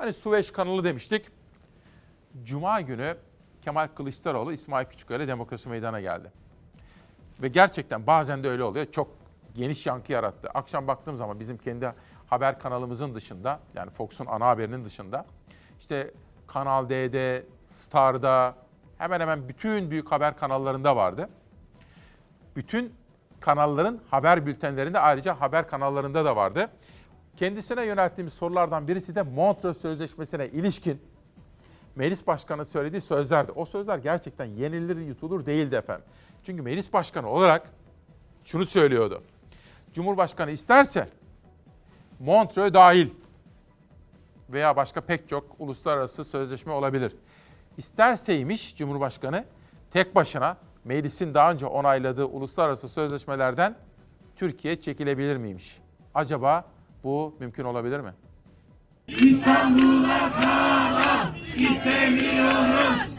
Hani Süveyş kanalı demiştik. Cuma günü Kemal Kılıçdaroğlu İsmail Küçükkaya ile demokrasi meydana geldi. Ve gerçekten bazen de öyle oluyor. Çok geniş yankı yarattı. Akşam baktığım zaman bizim kendi haber kanalımızın dışında yani Fox'un ana haberinin dışında işte Kanal D'de, Star'da hemen hemen bütün büyük haber kanallarında vardı. Bütün kanalların haber bültenlerinde ayrıca haber kanallarında da vardı. Kendisine yönelttiğimiz sorulardan birisi de Montreux Sözleşmesi'ne ilişkin meclis başkanı söylediği sözlerdi. O sözler gerçekten yenilir yutulur değildi efendim. Çünkü meclis başkanı olarak şunu söylüyordu. Cumhurbaşkanı isterse Montreux dahil veya başka pek çok uluslararası sözleşme olabilir. İsterseymiş Cumhurbaşkanı tek başına meclisin daha önce onayladığı uluslararası sözleşmelerden Türkiye çekilebilir miymiş? Acaba bu mümkün olabilir mi?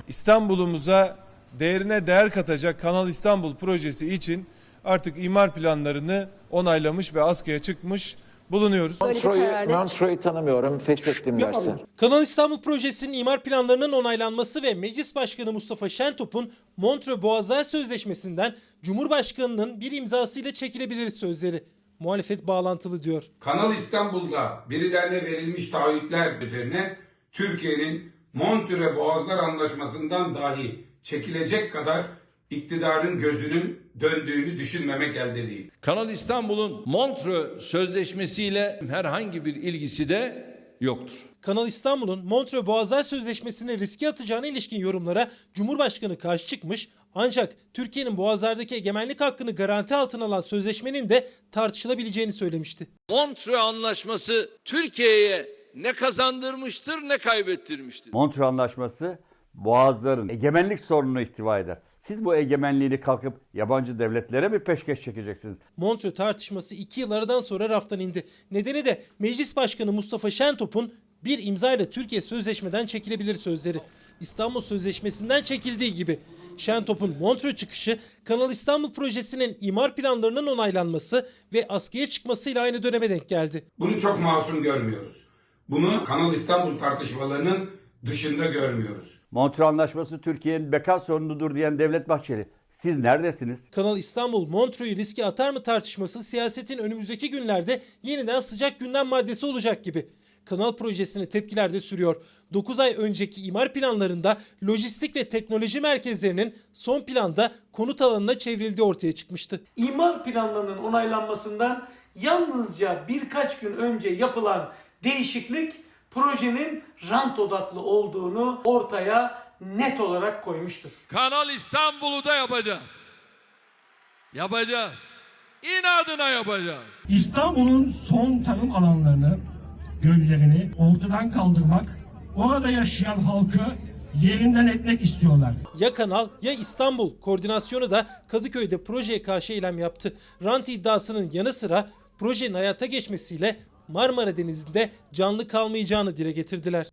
İstanbul'umuza değerine değer katacak Kanal İstanbul projesi için artık imar planlarını onaylamış ve askıya çıkmış bulunuyoruz. Montreux'u kararda Montreux'u tanımıyorum. Fethettim dersin. Kanal İstanbul projesinin imar planlarının onaylanması ve Meclis Başkanı Mustafa Şentop'un Montreux Boğazlar Sözleşmesi'nden Cumhurbaşkanı'nın bir imzasıyla çekilebiliriz sözleri. Muhalefet bağlantılı diyor. Kanal İstanbul'da birilerine verilmiş taahhütler üzerine Türkiye'nin Montreux Boğazlar Anlaşması'ndan dahi çekilecek kadar iktidarın gözünün döndüğünü düşünmemek elde değil. Kanal İstanbul'un Montreux Sözleşmesi ile herhangi bir ilgisi de yoktur. Kanal İstanbul'un Montreux Boğazlar Sözleşmesi'ne riske atacağına ilişkin yorumlara Cumhurbaşkanı karşı çıkmış ancak Türkiye'nin boğazlardaki egemenlik hakkını garanti altına alan sözleşmenin de tartışılabileceğini söylemişti. Montreux Anlaşması Türkiye'ye ne kazandırmıştır ne kaybettirmiştir. Montreux Anlaşması boğazların egemenlik sorununu ihtiva eder. Siz bu egemenliğini kalkıp yabancı devletlere mi peşkeş çekeceksiniz? Montreux tartışması iki yıl aradan sonra raftan indi. Nedeni de Meclis Başkanı Mustafa Şentop'un bir imzayla Türkiye sözleşmeden çekilebilir sözleri. İstanbul Sözleşmesi'nden çekildiği gibi. Şentop'un Montreux çıkışı Kanal İstanbul projesinin imar planlarının onaylanması ve askıya çıkmasıyla aynı döneme denk geldi. Bunu çok masum görmüyoruz. Bunu Kanal İstanbul tartışmalarının dışında görmüyoruz. Montreux Anlaşması Türkiye'nin beka sorunudur diyen Devlet Bahçeli. Siz neredesiniz? Kanal İstanbul Montreux'u riske atar mı tartışması siyasetin önümüzdeki günlerde yeniden sıcak gündem maddesi olacak gibi. Kanal projesine tepkiler de sürüyor. 9 ay önceki imar planlarında lojistik ve teknoloji merkezlerinin son planda konut alanına çevrildiği ortaya çıkmıştı. İmar planlarının onaylanmasından yalnızca birkaç gün önce yapılan değişiklik projenin rant odaklı olduğunu ortaya net olarak koymuştur. Kanal İstanbul'u da yapacağız. Yapacağız. İnadına yapacağız. İstanbul'un son tarım alanlarını, göllerini ortadan kaldırmak, orada yaşayan halkı yerinden etmek istiyorlar. Ya Kanal ya İstanbul koordinasyonu da Kadıköy'de projeye karşı eylem yaptı. Rant iddiasının yanı sıra projenin hayata geçmesiyle Marmara Denizi'nde canlı kalmayacağını dile getirdiler.